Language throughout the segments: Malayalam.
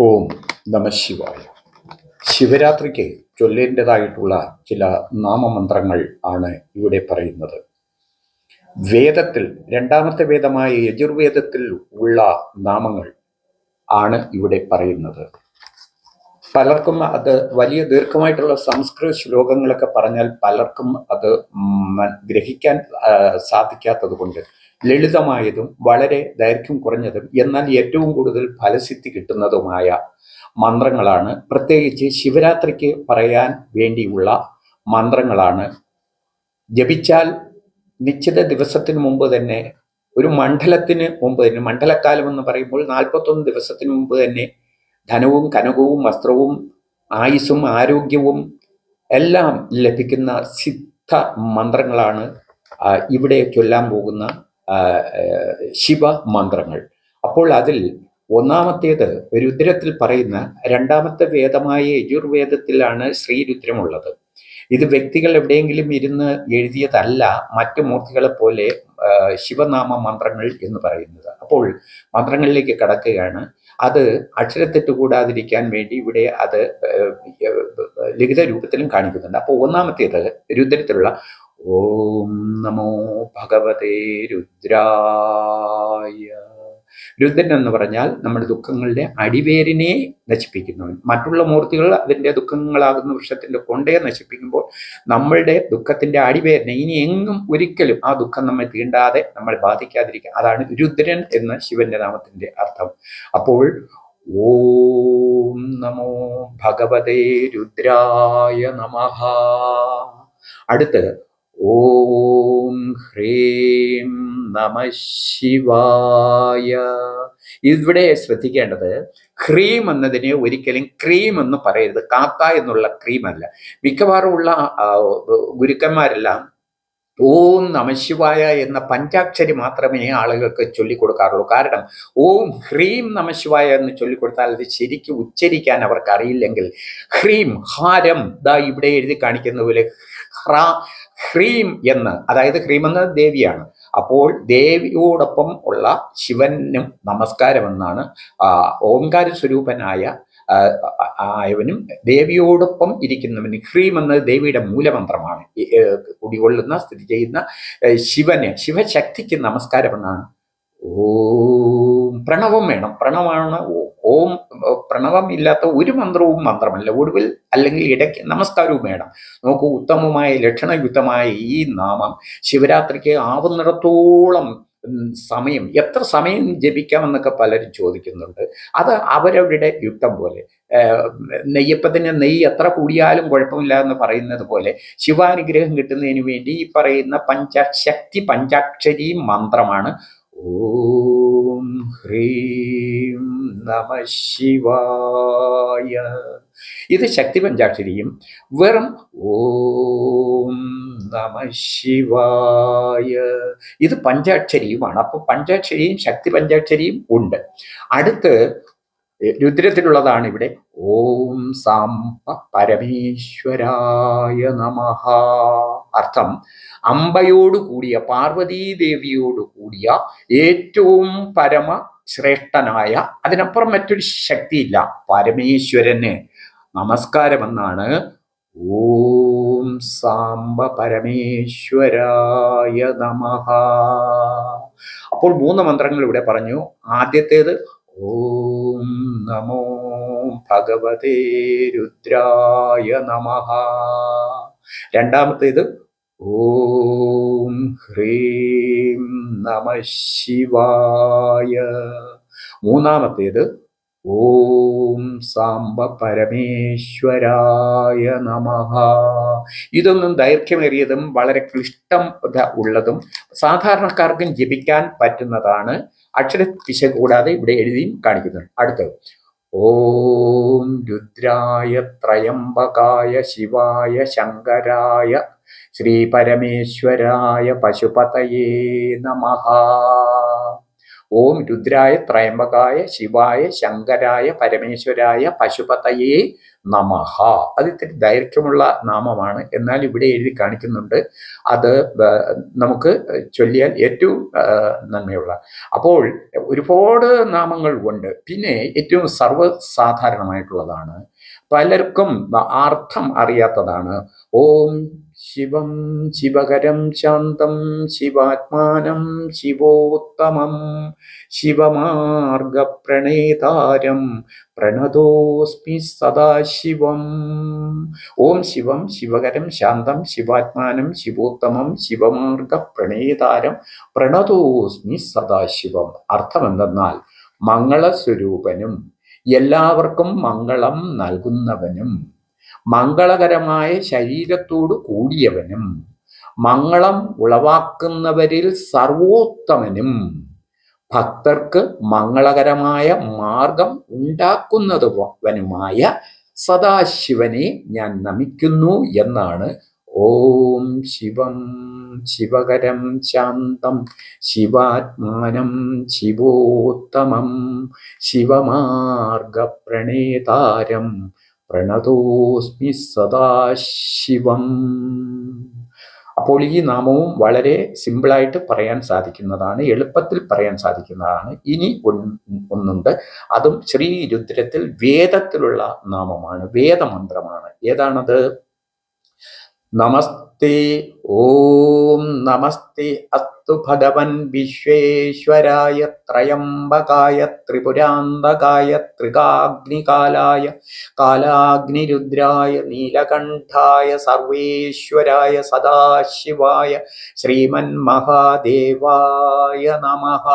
ഓം നമ ശിവായ. ശിവരാത്രിക്ക് ചൊല്ലേണ്ടതായിട്ടുള്ള ചില നാമമന്ത്രങ്ങൾ ആണ് ഇവിടെ പറയുന്നത്. വേദത്തിൽ രണ്ടാമത്തെ വേദമായ യജുർവേദത്തിൽ ഉള്ള നാമങ്ങൾ ആണ് ഇവിടെ പറയുന്നത്. പലർക്കും അത് വലിയ ദീർഘമായിട്ടുള്ള സംസ്കൃത ശ്ലോകങ്ങളൊക്കെ പറഞ്ഞാൽ പലർക്കും അത് ഗ്രഹിക്കാൻ സാധിക്കാത്തത് കൊണ്ട് ലളിതമായതും വളരെ ദൈർഘ്യം കുറഞ്ഞതും എന്നാൽ ഏറ്റവും കൂടുതൽ ഫലസിദ്ധി കിട്ടുന്നതുമായ മന്ത്രങ്ങളാണ്. പ്രത്യേകിച്ച് ശിവരാത്രിക്ക് പറയാൻ വേണ്ടിയുള്ള മന്ത്രങ്ങളാണ്. ജപിച്ചാൽ നിശ്ചിത ദിവസത്തിന് മുമ്പ് തന്നെ ഒരു മണ്ഡലത്തിന് മുമ്പ് തന്നെ മണ്ഡലക്കാലം എന്ന് പറയുമ്പോൾ നാൽപ്പത്തൊന്ന് ദിവസത്തിന് മുമ്പ് തന്നെ ധനവും കനകവും വസ്ത്രവും ആയുസ്സും ആരോഗ്യവും എല്ലാം ലഭിക്കുന്ന സിദ്ധ മന്ത്രങ്ങളാണ് ഇവിടെ ചൊല്ലാൻ പോകുന്ന ശിവ മന്ത്രങ്ങൾ അപ്പോൾ അതിൽ ഒന്നാമത്തേത് രുദ്രത്തിൽ പറയുന്ന രണ്ടാമത്തെ വേദമായ യജുർവേദത്തിലാണ് ശ്രീരുദ്രമുള്ളത് ഇത് വ്യക്തികൾ എവിടെയെങ്കിലും ഇരുന്ന് എഴുതിയതല്ല മറ്റു മൂർത്തികളെ പോലെ ശിവനാമ മന്ത്രങ്ങൾ എന്ന് പറയുന്നത്. അപ്പോൾ മന്ത്രങ്ങളിലേക്ക് കടക്കുകയാണ്. അത് അക്ഷരത്തെറ്റ് കൂടാതിരിക്കാൻ വേണ്ടി ഇവിടെ അത് ലിഖിത രൂപത്തിലും കാണിക്കുന്നുണ്ട്. അപ്പോൾ ഒന്നാമത്തേത് രുദ്രത്തിലുള്ള ഓം നമോ ഭഗവതേ രുദ്രായ. രുദ്രൻ എന്ന് പറഞ്ഞാൽ നമ്മുടെ ദുഃഖങ്ങളുടെ അടിവേരിനെ നശിപ്പിക്കുന്നവൻ മറ്റുള്ള മൂർത്തികൾ അതിന്റെ ദുഃഖങ്ങളാകുന്ന വൃക്ഷത്തിന്റെ കൊണ്ടേ നശിപ്പിക്കുമ്പോൾ നമ്മളുടെ ദുഃഖത്തിന്റെ അടിവേരിനെ ഇനി എങ്ങും ഒരിക്കലും ആ ദുഃഖം നമ്മെ തീണ്ടാതെ നമ്മളെ ബാധിക്കാതിരിക്കുക. അതാണ് രുദ്രൻ എന്ന ശിവന്റെ നാമത്തിന്റെ അർത്ഥം. അപ്പോൾ ഓം നമോ ഭഗവതേ രുദ്രായ നമഃ. അടുത്ത് ഓം ഹ്രീം നമ ശിവായ. ഇവിടെ ശ്രദ്ധിക്കേണ്ടത് ക്രീം എന്നതിനെ ഒരിക്കലും ക്രീം എന്ന് പറയരുത്. കാക്ക എന്നുള്ള ക്രീം അല്ല. മിക്കവാറും ഉള്ള ഗുരുക്കന്മാരെല്ലാം ഓം നമശിവായ എന്ന പഞ്ചാക്ഷരി മാത്രമേ ആളുകൾക്ക് ചൊല്ലിക്കൊടുക്കാറുള്ളൂ. കാരണം ഓം ഹ്രീം നമശിവായ എന്ന് ചൊല്ലിക്കൊടുത്താൽ അത് ശരിക്കും ഉച്ചരിക്കാൻ അവർക്ക് അറിയില്ലെങ്കിൽ ഹ്രീം ഹാരം ദാ ഇവിടെ എഴുതി കാണിക്കുന്ന പോലെ ഹ്രാ ഹ്രീം എന്ന് അതായത് ഹ്രീം എന്ന ദേവിയാണ്. അപ്പോൾ ദേവിയോടൊപ്പം ഉള്ള ശിവനും നമസ്കാരമെന്നാണ് ഓംകാര സ്വരൂപനായ ആയവനും ദേവിയോടൊപ്പം ഇരിക്കുന്നവന് ഹ്രീം എന്നത് ദേവിയുടെ മൂലമന്ത്രമാണ്. കുടികൊള്ളുന്ന സ്ഥിതി ചെയ്യുന്ന ശിവന് ശിവശക്തിക്ക് നമസ്കാരമെന്നാണ്. ഓം പ്രണവം വേണം. പ്രണവമാണ് ഓ- ഓം പ്രണവം ഇല്ലാത്ത ഒരു മന്ത്രവും മന്ത്രമല്ല ഒടുവിൽ അല്ലെങ്കിൽ ഇടയ്ക്ക് നമസ്കാരവും വേണം. നോക്കൂ ഉത്തമമായ ലക്ഷണയുക്തമായ ഈ നാമം ശിവരാത്രിക്ക് ആവുന്നിടത്തോളം സമയം എത്ര സമയം ജപിക്കാമെന്നൊക്കെ പലരും ചോദിക്കുന്നുണ്ട്. അത് അവരവരുടെ യുക്തം പോലെ നെയ്യപ്പത്തിന് നെയ്യ് എത്ര കൂടിയാലും കുഴപ്പമില്ല എന്ന് പറയുന്നത് പോലെ ശിവാനുഗ്രഹം കിട്ടുന്നതിന് വേണ്ടി ഈ പറയുന്ന പഞ്ചശക്തി പഞ്ചാക്ഷരി മന്ത്രമാണ് ഓം ഹ്രീം നമ ശിവായ. ഇത് ശക്തി പഞ്ചാക്ഷരിയും വെറും ഓം നമ ശിവായ. ഇത് പഞ്ചാക്ഷരിയുമാണ്. അപ്പൊ പഞ്ചാക്ഷരിയും ശക്തി പഞ്ചാക്ഷരിയും ഉണ്ട്. അടുത്ത് രുദ്രത്തിലുള്ളതാണ് ഇവിടെ. ഓം സാം പരമേശ്വരായ നമഃ. അർത്ഥം അമ്പയോട് കൂടിയ പാർവതീദേവിയോട് കൂടിയ ഏറ്റവും പരമ ശ്രേഷ്ഠനായ അതിനപ്പുറം മറ്റൊരു ശക്തിയില്ല പരമേശ്വരന് നമസ്കാരമെന്നാണ്. ഓം സാംബ പരമേശ്വരായ നമഃ. അപ്പോൾ മൂന്ന് മന്ത്രങ്ങൾ ഇവിടെ പറഞ്ഞു. ആദ്യത്തേത് ഓം നമോ ഭഗവതേ രുദ്രായ നമഃ. രണ്ടാമത്തേത് ഓം ഹ്രീം നമ ശിവായ. മൂന്നാമത്തേത് ഓം സാംബ പരമേശ്വരായ നമ. ഇതൊന്നും ദൈർഘ്യമേറിയതും വളരെ ക്ലിഷ്ടം ഉള്ളതും സാധാരണക്കാർക്കും ജപിക്കാൻ പറ്റുന്നതാണ്. അക്ഷര പിശ കൂടാതെ ഇവിടെ എഴുതിയും കാണിക്കുന്നുണ്ട്. അടുത്തത്. ഓം രുദ്രായ ത്രയംബകായ ശിവായ ശങ്കരായ ശ്രീ പരമേശ്വരായ പശുപതയേ നമഃ. ഓം രുദ്രായ ത്രയംബകായ ശിവായ ശങ്കരായ പരമേശ്വരായ പശുപതയെ നമഹ. അത് ഇത്തിരി ദൈർഘ്യമുള്ള നാമമാണ്. എന്നാൽ ഇവിടെ എഴുതി കാണിക്കുന്നുണ്ട്. അത് നമുക്ക് ചൊല്ലിയാൽ ഏറ്റവും നന്മയുള്ള. അപ്പോൾ ഒരുപാട് നാമങ്ങൾ ഉണ്ട്. പിന്നെ ഏറ്റവും സർവസാധാരണമായിട്ടുള്ളതാണ് പലർക്കും അർത്ഥം അറിയാത്തതാണ്. ഓം ശിവം ശിവകരം ശാന്തം ശിവാത്മാനം ശിവോത്തമം ശിവമാർഗപ്രണേതാരം പ്രണതോസ്മി സദാശിവം. ഓം ശിവം ശിവകരം ശാന്തം ശിവാത്മാനം ശിവോത്തമം ശിവമാർഗപ്രണേതാരം പ്രണതോസ്മി സദാശിവം. അർത്ഥമെന്തെന്നാൽ മംഗളസ്വരൂപനും എല്ലാവർക്കും മംഗളം നൽകുന്നവനും മംഗളകരമായ ശരീരത്തോടു കൂടിയവനും മംഗളം ഉളവാക്കുന്നവരിൽ സർവോത്തമനും ഭക്തർക്ക് മംഗളകരമായ മാർഗം ഉണ്ടാക്കുന്നതുവനുമായ സദാശിവനെ ഞാൻ നമിക്കുന്നു എന്നാണ് ഓം ശിവം ശിവകരം ശാന്തം ശിവാത്മാനം ശിവോത്തമം ശിവമാർഗപ്രണേതാരം പ്രണതോസ്മി സദാശിവം. അപ്പോൾ ഈ നാമവും വളരെ സിമ്പിളായിട്ട് പറയാൻ സാധിക്കുന്നതാണ് എളുപ്പത്തിൽ പറയാൻ സാധിക്കുന്നതാണ്. ഇനി ഒന്നുണ്ട്. അതും ശ്രീരുദ്രത്തിൽ വേദത്തിലുള്ള നാമമാണ് വേദമന്ത്രമാണ്. ഏതാണത്? നമസ്തേ ഓം നമസ്തേ അസ്തു ഭഗവൻ വിശ്വേശ്വരായ ത്രയംബകായ ത്രിപുരാന്തകായ ത്രികാഗ്നികാലായ കാലാഗ്നിരുദ്രായ നീലകണ്ഠായ സർവേശ്വരായ സദാശിവായ ശ്രീമൻ മഹാദേവായ നമഃ.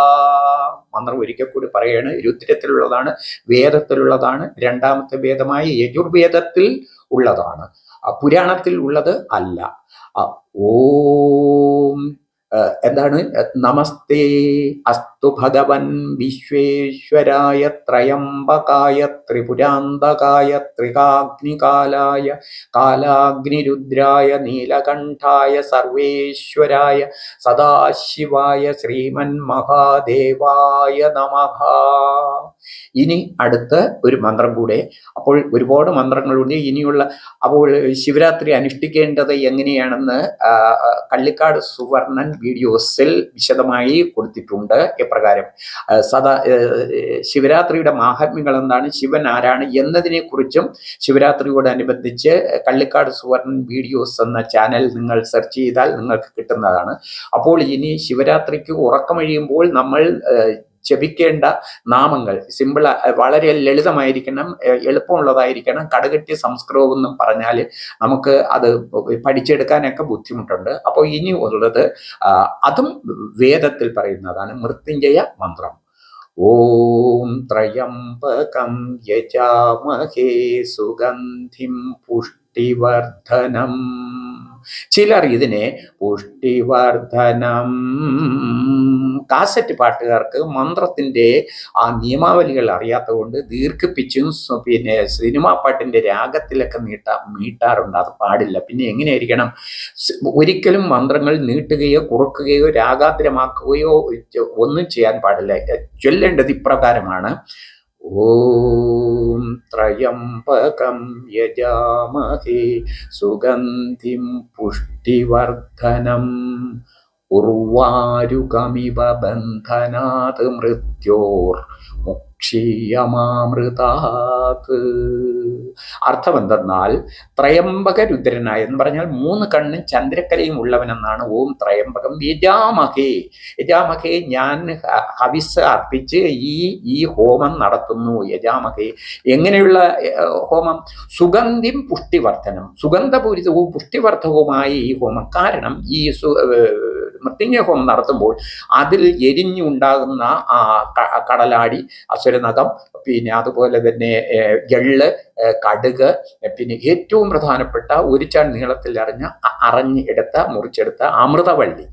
മന്ത്രം ഒരിക്കൽ കൂടി പറയാണ് രുദ്രത്തിലുള്ളതാണ് വേദത്തിലുള്ളതാണ് രണ്ടാമത്തെ വേദമായ യജുർവേദത്തിൽ ഉള്ളതാണ്. പുരാണത്തിൽ ഉള്ളത് അല്ല. ഓം എന്താണ്? നമസ്തേ അസ്തു ഭഗവൻ വിശ്വേശ്വരായ ത്രയംബകായ ത്രിപുരാന്തകായ ത്രികാഗ്നികാലായ കാലാഗ്നിരുദ്രായ നീലകണ്ഠായ സർവേശ്വരായ സദാശിവായ ശ്രീമൻ മഹാദേവായ നമഃ ഇനി അടുത്ത ഒരു മന്ത്രം കൂടെ അപ്പോൾ ഒരുപാട് മന്ത്രങ്ങളുണ്ട് ഇനിയുള്ള അപ്പോൾ ശിവരാത്രി അനുഷ്ഠിക്കേണ്ടത് എങ്ങനെയാണെന്ന് കള്ളിക്കാട് സുവർണൻ വീഡിയോസിൽ വിശദമായി കൊടുത്തിട്ടുണ്ട് എപ്രകാരം ആ, സദാ ശിവരാത്രിയുടെ മാഹാത്മ്യങ്ങൾ എന്താണ്? ശിവൻ ആരാണ് എന്നതിനെ കുറിച്ചും ശിവരാത്രിയോടനുബന്ധിച്ച് കള്ളിക്കാട് സുവർണൻ വീഡിയോസ് എന്ന ചാനൽ നിങ്ങൾ സെർച്ച് ചെയ്താൽ നിങ്ങൾക്ക് കിട്ടുന്നതാണ്. അപ്പോൾ ഇനി ശിവരാത്രിക്ക് ഉറക്കമഴിയുമ്പോൾ നമ്മൾ ജപിക്കേണ്ട നാമങ്ങൾ. സിമ്പിൾ വളരെ ലളിതമായിരിക്കണം എളുപ്പമുള്ളതായിരിക്കണം കടകെട്ടിയ സംസ്കൃതം എന്നും പറഞ്ഞാൽ നമുക്ക് അത് പഠിച്ചെടുക്കാനൊക്കെ ബുദ്ധിമുട്ടുണ്ട്. അപ്പോൾ ഇനി ഉള്ളത് അതും വേദത്തിൽ പറയുന്നതാണ് മൃത്യുഞ്ജയ മന്ത്രം. ഓം ത്രയംബകം യജാമഹേ സുഗന്ധിം പുഷ്ടിവർദ്ധനം. ചിലർ ഇതിനെ പുഷ്ടിവർദ്ധനം കാസറ്റ് പാട്ടുകാർക്ക് മന്ത്രത്തിന്റെ ആ നിയമാവലികൾ അറിയാത്തതുകൊണ്ട് ദീർഘിപ്പിച്ചും പിന്നെ സിനിമാ പാട്ടിന്റെ രാഗത്തിലൊക്കെ നീട്ടാ നീട്ടാറുണ്ട്. അത് പാടില്ല. പിന്നെ എങ്ങനെയായിരിക്കണം? ഒരിക്കലും മന്ത്രങ്ങൾ നീട്ടുകയോ കുറുക്കുകയോ രാഗാദ്രമാക്കുകയോ ഒന്നും ചെയ്യാൻ പാടില്ല. ചൊല്ലേണ്ടത് ഇപ്രകാരമാണ്. ഓം ത്രയംബകം യജാമഹേ സുഗന്ധിം പുഷ്ടിവർദ്ധനം. ഉർവാരുകമിവ ബന്ധനാത് മൃത്യോർ മുക്ഷീയമാമൃതാത് അർത്ഥമെന്തെന്നാൽ ത്രയംബക രുദ്രനായ എന്ന് പറഞ്ഞാൽ മൂന്ന് കണ്ണും ചന്ദ്രക്കലയും ഉള്ളവനെന്നാണ്. ഓം ത്രയംബകം യജാമഹേ. യജാമഹേ ഞാൻ ഹവിസ് അർപ്പിച്ച് ഈ ഈ ഹോമം നടത്തുന്നു. യജാമഹേ എങ്ങനെയുള്ള ഹോമം? സുഗന്ധിം പുഷ്ടിവർദ്ധനം. സുഗന്ധപൂരിതവും പുഷ്ടിവർദ്ധവുമായ ഈ ഹോമം. കാരണം ഈ മൃത്യുഞ്ജയ ഹോമം നടത്തുമ്പോൾ അതിൽ എരിഞ്ഞുണ്ടാകുന്ന ആ കടലാടി കടലാടി അസുരനഖം പിന്നെ അതുപോലെ തന്നെ എള്ള് കടുക് പിന്നെ ഏറ്റവും പ്രധാനപ്പെട്ട ഒരു ചാൺ നീളത്തിൽ അറിഞ്ഞ അറിഞ്ഞ് എടുത്ത മുറിച്ചെടുത്ത അമൃതവള്ളി.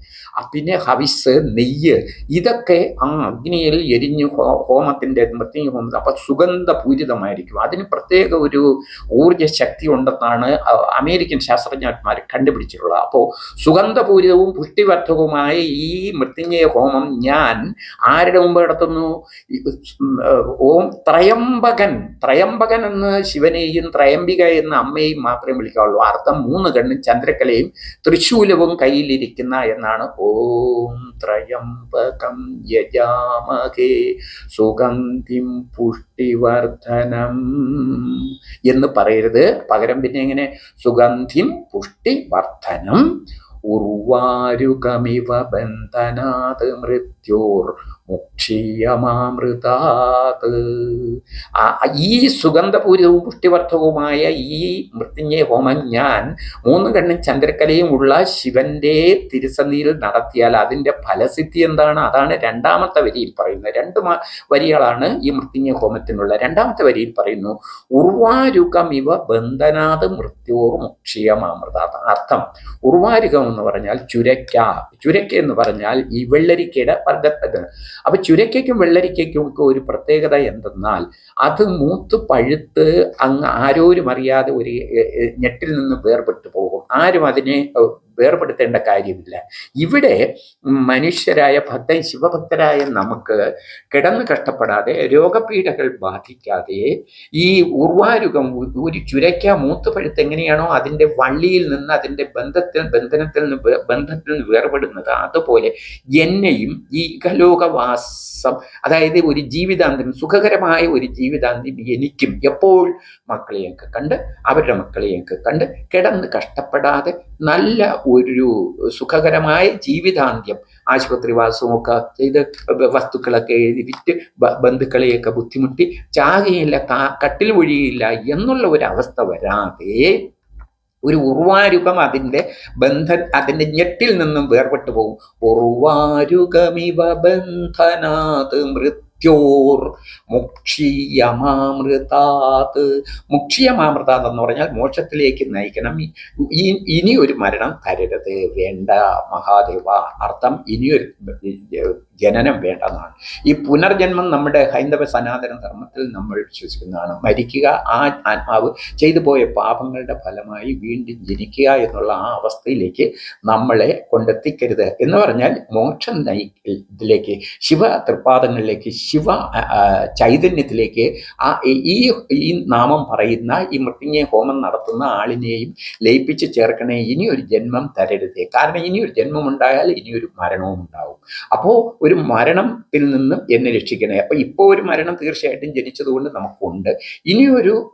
പിന്നെ ഹവിസ് നെയ്യ് ഇതൊക്കെ ആ അഗ്നിയിൽ എരിഞ്ഞ് ഹോ- ഹോമത്തിന്റെ മൃത്യു ഹോമം അപ്പം സുഗന്ധപൂരിതമായിരിക്കും. അതിന് പ്രത്യേക ഒരു ഊർജ ശക്തി ഉണ്ടെന്നാണ് അമേരിക്കൻ ശാസ്ത്രജ്ഞന്മാർ കണ്ടുപിടിച്ചിട്ടുള്ളത്. അപ്പോൾ സുഗന്ധപൂരിതവും പുഷ്ടിവർദ്ധകവുമായ ഈ മൃത്യുഞ്ജയ ഹോമം ഞാൻ ആരുടെ മുമ്പ് നടത്തുന്നു? ഓം ത്രയംബകൻ. ത്രയംബകൻ എന്ന് ശിവനെയും ത്രയംബിക എന്ന അമ്മയെയും മാത്രമേ വിളിക്കാവുള്ളൂ. അർത്ഥം മൂന്ന് കണ്ണും ചന്ദ്രക്കലയും തൃശൂലവും കയ്യിലിരിക്കുന്ന എന്നാണ്. ഓം ത്രയംബകം യജാമഹേ സുഗന്ധിം പുഷ്ടിവർദ്ധനം എന്ന് പറയരുത്. പകരം പിന്നെ എങ്ങനെ? സുഗന്ധിം പുഷ്ടിവർദ്ധനം. ഉർവാരുകമിവ ബന്ധനാത് മൃത്യോർ മുക്ഷീയമാമൃതാത്. ഈ സുഗന്ധപൂരിതവും പുഷ്ടിവർദ്ധവുമായ ഈ മൃത്യുഞ്ജയ ഹോമം ഞാൻ മൂന്ന് കണ്ണും ചന്ദ്രക്കലയും ഉള്ള ശിവന്റെ തിരുസന്ധിയിൽ നടത്തിയാൽ അതിന്റെ ഫലസിദ്ധി എന്താണ്? അതാണ് രണ്ടാമത്തെ വരിയിൽ പറയുന്നത്. രണ്ട് വരികളാണ് ഈ മൃത്യുഞ്ജയ ഹോമത്തിനുള്ള. രണ്ടാമത്തെ വരിയിൽ പറയുന്നു ഉർവാരുകമിവ ബന്ധനാത് മൃത്യോർ മുക്ഷീയമാമൃതാത്. അർത്ഥം ഉർവാരുകം എന്ന് പറഞ്ഞാൽ ചുരക്ക ചുരക്ക എന്ന് പറഞ്ഞാൽ ഈ വെള്ളരിക്കയുടെ വർഗത്തിന് അപ്പൊ ചുരക്കയ്ക്കും വെള്ളരിക്കയ്ക്കും ഒക്കെ ഒരു പ്രത്യേകത എന്തെന്നാൽ അത് മൂത്ത് പഴുത്ത് അങ്ങ് ആരോരും അറിയാതെ ഒരു ഞെട്ടിൽ നിന്ന് വേർപെട്ടു പോകും. ആരും അതിനെ വേർപെടുത്തേണ്ട കാര്യമില്ല. ഇവിടെ മനുഷ്യരായ ഭക്തൻ ശിവഭക്തരായ നമുക്ക് കിടന്ന് കഷ്ടപ്പെടാതെ രോഗപീഠകൾ ബാധിക്കാതെ ഈ ഉർവാരുകം ഒരു ചുരയ്ക്ക മൂത്ത് പഴുത്ത് എങ്ങനെയാണോ അതിന്റെ വള്ളിയിൽ നിന്ന് അതിന്റെ ബന്ധത്തിൽ ബന്ധനത്തിൽ നിന്ന് ബന്ധത്തിൽ നിന്ന് വേർപെടുന്നത്. അതുപോലെ എന്നെയും ഈ ഇഹലോകവാസം അതായത് ഒരു ജീവിതാന്ത്യം സുഖകരമായ ഒരു ജീവിതാന്ത്യം എനിക്കും എപ്പോൾ മക്കളെയൊക്കെ കണ്ട് അവരുടെ മക്കളെയൊക്കെ കണ്ട് കിടന്ന് കഷ്ടപ്പെടാതെ നല്ല ഒരു സുഖകരമായ ജീവിതാന്ത്യം. ആശുപത്രിവാസമൊക്കെ ചെയ്ത് വസ്തുക്കളൊക്കെ എഴുതി വിറ്റ് ബന്ധുക്കളെയൊക്കെ ബുദ്ധിമുട്ടി ചാകയില്ല കട്ടിൽ ഒഴിയില്ല എന്നുള്ള ഒരു അവസ്ഥ വരാതെ ഒരു ഉർവാരുകം അതിന്റെ ബന്ധ അതിന്റെ ഞെട്ടിൽ നിന്നും വേർപെട്ടു പോകും. ഉർവാരുകമിവ ബന്ധനാത് മൃത്യോർ മുക്ഷിയമാമൃതാത്. മുക്ഷിയമാമൃതാത് എന്ന് പറഞ്ഞാൽ മോക്ഷത്തിലേക്ക് നയിക്കണം. ഇനി ഒരു മരണം തരരുത്. വേണ്ട. മഹാദേവ അർത്ഥം ഇനിയൊരു ജനനം വേണ്ടെന്നാണ്. ഈ പുനർജന്മം നമ്മുടെ ഹൈന്ദവ സനാതന ധർമ്മത്തിൽ നമ്മൾ വിശ്വസിക്കുന്നതാണ്. മരിക്കുക ആ ആത്മാവ് ചെയ്തു പോയ പാപങ്ങളുടെ ഫലമായി വീണ്ടും ജനിക്കുക എന്നുള്ള ആ അവസ്ഥയിലേക്ക് നമ്മളെ കൊണ്ടെത്തിക്കരുത്. എന്ന് പറഞ്ഞാൽ മോക്ഷം നയി ഇതിലേക്ക് ശിവ തൃപ്പാദങ്ങളിലേക്ക് ശിവ ചൈതന്യത്തിലേക്ക് ആ ഈ- ഈ നാമം പറയുന്ന ഈ മൃത്യുഞ്ജയ ഹോമം നടത്തുന്ന ആളിനെയും ലയിപ്പിച്ച് ചേർക്കണേ ഇനി ഒരു ജന്മം തരരുത്. കാരണം ഇനി ഒരു ജന്മം ഉണ്ടായാൽ ഇനി ഒരു മരണവും ഉണ്ടാവും. അപ്പോൾ ഒരു മരണത്തിൽ നിന്നും എന്നെ രക്ഷിക്കണേ. അപ്പോൾ ഇപ്പോൾ ഒരു മരണം തീർച്ചയായിട്ടും ജനിച്ചതുകൊണ്ട് നമുക്കുണ്ട്. ഇനിയൊരു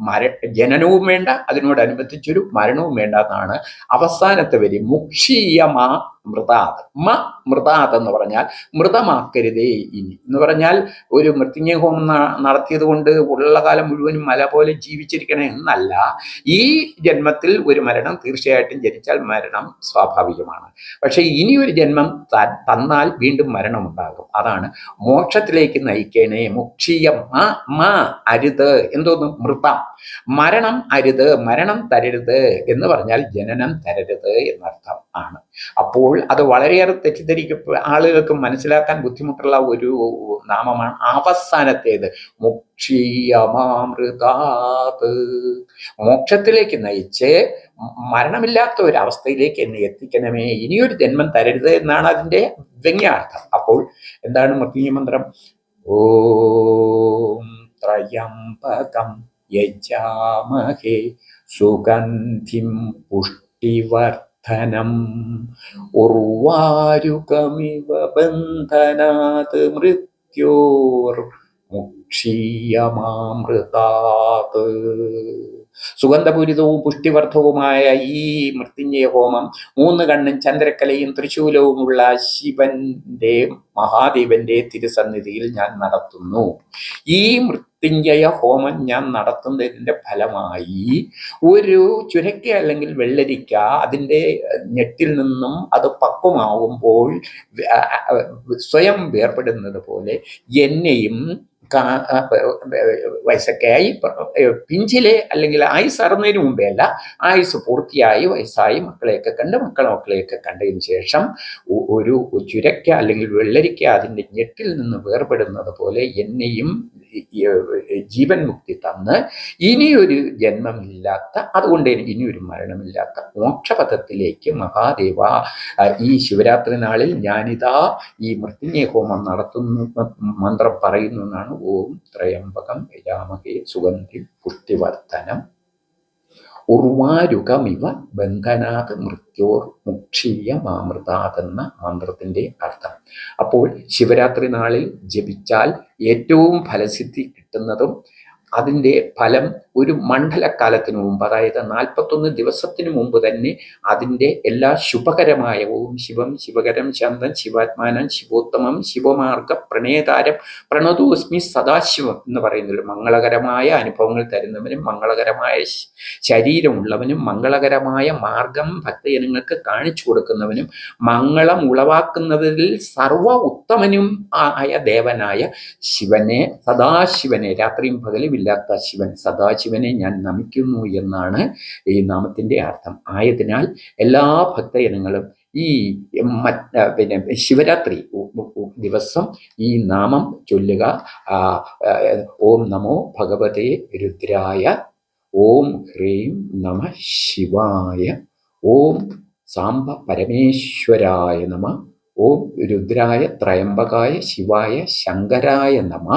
മര ജനനവും വേണ്ട. അതിനോടനുബന്ധിച്ചൊരു മരണവും വേണ്ട എന്നാണ് അവസാനത്തെ വരി. മുക്ഷീയമാ മൃതാത്. മ മൃതാത് എന്ന് പറഞ്ഞാൽ മൃതമാക്കരുതേ ഇനി. എന്ന് പറഞ്ഞാൽ ഒരു മൃത്യുഞ്ജയ ഹോമം നടത്തിയത് കൊണ്ട് ഉള്ള കാലം മുഴുവനും മല പോലെ ജീവിച്ചിരിക്കണേ എന്നല്ല. ഈ ജന്മത്തിൽ ഒരു മരണം തീർച്ചയായിട്ടും ജനിച്ചാൽ മരണം സ്വാഭാവികമാണ്. പക്ഷേ ഇനി ഒരു ജന്മം തന്നാൽ വീണ്ടും മരണം ഉണ്ടാകും അതാണ് മോക്ഷത്തിലേക്ക് നയിക്കണേ മുക്ഷീയം മ മ അരുത്. എന്തോന്നു? മൃതം. മരണം അരുത് മരണം തരരുത് എന്ന് പറഞ്ഞാൽ ജനനം തരരുത് എന്നർത്ഥം ആണ്. അപ്പോൾ അത് വളരെയേറെ തെറ്റിദ്ധരിക്കും ആളുകൾക്ക് മനസ്സിലാക്കാൻ ബുദ്ധിമുട്ടുള്ള ഒരു നാമമാണ് അവസാനത്തേത്. മുക്ഷീയമാമൃതാത് മോക്ഷത്തിലേക്ക് നയിച്ച് മരണമില്ലാത്ത ഒരു അവസ്ഥയിലേക്ക് എന്നെ എത്തിക്കണമേ. ഇനിയൊരു ജന്മം തരരുത് എന്നാണ് അതിന്റെ വ്യംഗ്യാർത്ഥം അപ്പോൾ എന്താണ് മൃത്യുഞ്ജയ മന്ത്രം? ഓം ത്രയംപകം യജാമഹേ. സുഗന്ധിം പുഷ്ടിവർദ്ധനം ഉർവാരുകമിവ ബന്ധനാത് മൃത്യോർ മുക്ഷീയമാമൃതാത്. സുഗന്ധപൂരിതവും പുഷ്ടിവർദ്ധവുമായ ഈ മൃത്യുഞ്ജയ ഹോമം മൂന്ന് കണ്ണും ചന്ദ്രക്കലയും തൃശൂലവുമുള്ള ശിവന്റെ മഹാദേവന്റെ തിരുസന്നിധിയിൽ ഞാൻ നടത്തുന്നു. ഈ മൃത്യുഞ്ജയ ഹോമം ഞാൻ നടത്തുന്നതിന്റെ ഫലമായി ഒരു ചുരക്ക അല്ലെങ്കിൽ വെള്ളരിക്ക അതിന്റെ ഞെട്ടിൽ നിന്നും അത് പക്വമാവുമ്പോൾ സ്വയം വേർപെടുന്നത് പോലെ എന്നെയും വയസ്സൊക്കെ ആയി. പിഞ്ചിലെ അല്ലെങ്കിൽ ആയുസ് അറുന്നതിന് മുമ്പേ അല്ല ആയുസ് പൂർത്തിയായി വയസ്സായി മക്കളെയൊക്കെ കണ്ട് മക്കളെ മക്കളെയൊക്കെ കണ്ടതിന് ശേഷം ഒരു ചുരക്ക അല്ലെങ്കിൽ വെള്ളരിക്ക അതിന്റെ ഞെട്ടിൽ നിന്ന് വേർപെടുന്നത് പോലെ എന്നെയും ജീവൻ മുക്തി തന്ന് ഇനിയൊരു ജന്മമില്ലാത്ത അതുകൊണ്ട് ഇനിയൊരു മരണമില്ലാത്ത മോക്ഷപഥത്തിലേക്ക് മഹാദേവ ഈ ശിവരാത്രി നാളിൽ ഞാനിതാ ഈ മൃത്യുഞ്ജയ ഹോമം നടത്തുന്നു മന്ത്രം പറയുന്നു എന്നാണ് ഓം ത്രയംബകം യജാമഹേ സുഗന്ധി പുഷ്ടിവർദ്ധനം. ഉർവാരുകമിവ ബന്ധനാത് മൃത്യോർ മുക്ഷീയ മാമൃതാത് മന്ത്രത്തിന്റെ അർത്ഥം. അപ്പോൾ ശിവരാത്രി നാളിൽ ജപിച്ചാൽ ഏറ്റവും ഫലസിദ്ധി കിട്ടുന്നതും അതിന്റെ ഫലം ഒരു മണ്ഡലക്കാലത്തിന് മുമ്പ് അതായത് നാൽപ്പത്തൊന്ന് ദിവസത്തിന് മുമ്പ് തന്നെ അതിന്റെ എല്ലാ ശുഭകരമായ ഓം ശിവം ശിവകരം ചന്ദൻ ശിവാത്മാനം ശിവോത്തമം ശിവമാർഗ പ്രണേതാരം പ്രണതോസ്മി സദാശിവം എന്ന് പറയുന്നൊരു മംഗളകരമായ അനുഭവങ്ങൾ തരുന്നവനും മംഗളകരമായ ശരീരമുള്ളവനും മംഗളകരമായ മാർഗം ഭക്തജനങ്ങൾക്ക് കാണിച്ചു കൊടുക്കുന്നവനും മംഗളം ഉളവാക്കുന്നതിൽ സർവ ഉത്തമനും ആയ ദേവനായ ശിവനെ സദാശിവനെ രാത്രിയും പകലും ഇല്ലാത്ത ശിവൻ സദാശിവനെ ഞാൻ നമിക്കുന്നു എന്നാണ് ഈ നാമത്തിന്റെ അർത്ഥം. ആയതിനാൽ എല്ലാ ഭക്തജനങ്ങളും ഈ പിന്നെ ശിവരാത്രി ദിവസം ഈ നാമം ചൊല്ലുക. ഓം നമോ ഭഗവതേ രുദ്രായ ഓം ഹ്രീം നമ ശിവായ ഓം സാംബ പരമേശ്വരായ നമ ഓം രുദ്രായ ത്രയംബകായ ശിവായ ശങ്കരായ നമ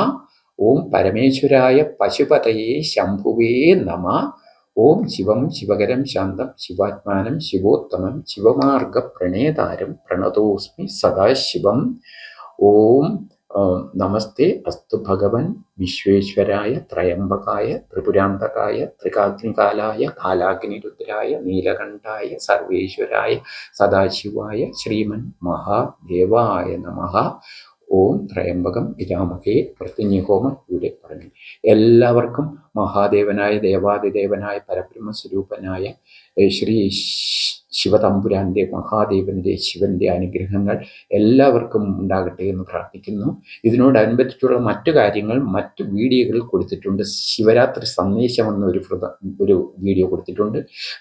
ഓം പരമേശ്വരായ പശുപതയെ ശംഭുവേ നമ. ഓം ശിവം ശിവകരം ശാന്തം ശിവാത്മാനം ശിവോത്തമം ശിവമാർഗ പ്രണേതാരം പ്രണതോസ്മി സദാശിവം. ഓം നമസ്തേ അസ്തു ഭഗവൻ വിശ്വേശ്വരായ ത്രയംബകായ ത്രിപുരാന്തകായ ത്രികാഗ്നികാലായ കാലാഗ്നിരുദ്രായ നീലകണ്ഠായ സർവേശ്വരായ സദാശിവായ ശ്രീമൻ മഹാദേവായ നമഃ. ഓം ത്രയംബകം വിരാമകേ മൃത്യുഞ്ജഹോമം ഇവിടെ പറഞ്ഞു. എല്ലാവർക്കും മഹാദേവനായ ദേവാദിദേവനായ പരബ്രഹ്മസ്വരൂപനായ സ്വരൂപനായ ശ്രീ ശിവതമ്പുരാന്റെ മഹാദേവന്റെ ശിവന്റെ അനുഗ്രഹങ്ങൾ എല്ലാവർക്കും ഉണ്ടാകട്ടെ എന്ന് പ്രാർത്ഥിക്കുന്നു. ഇതിനോടനുബന്ധിച്ചുള്ള മറ്റു കാര്യങ്ങൾ മറ്റു വീഡിയോകളിൽ കൊടുത്തിട്ടുണ്ട്. ശിവരാത്രി സന്ദേശം എന്ന ഒരു വീഡിയോ കൊടുത്തിട്ടുണ്ട്.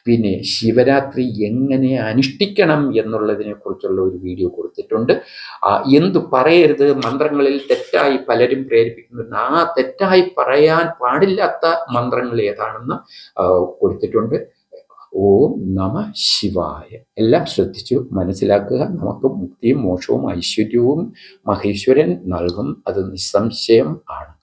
പിന്നെ ശിവരാത്രി എങ്ങനെ അനുഷ്ഠിക്കണം എന്നുള്ളതിനെ കുറിച്ചുള്ള ഒരു വീഡിയോ കൊടുത്തിട്ടുണ്ട്. എന്തു പറയരുത്? മന്ത്രങ്ങളിൽ തെറ്റായി പലരും പ്രേരിപ്പിക്കുന്നുണ്ട്. ആ തെറ്റായി പറയാൻ പാടില്ലാത്ത മന്ത്രങ്ങൾ ഏതാണെന്ന് കൊടുത്തിട്ടുണ്ട്. ഓം നമ ശിവായ. എല്ലാം ശ്രദ്ധിച്ചു മനസ്സിലാക്കുക. നമുക്ക് മുക്തിയും മോക്ഷവും ഐശ്വര്യവും മഹേശ്വരൻ നൽകും. അത് നിസ്സംശയം ആണ്.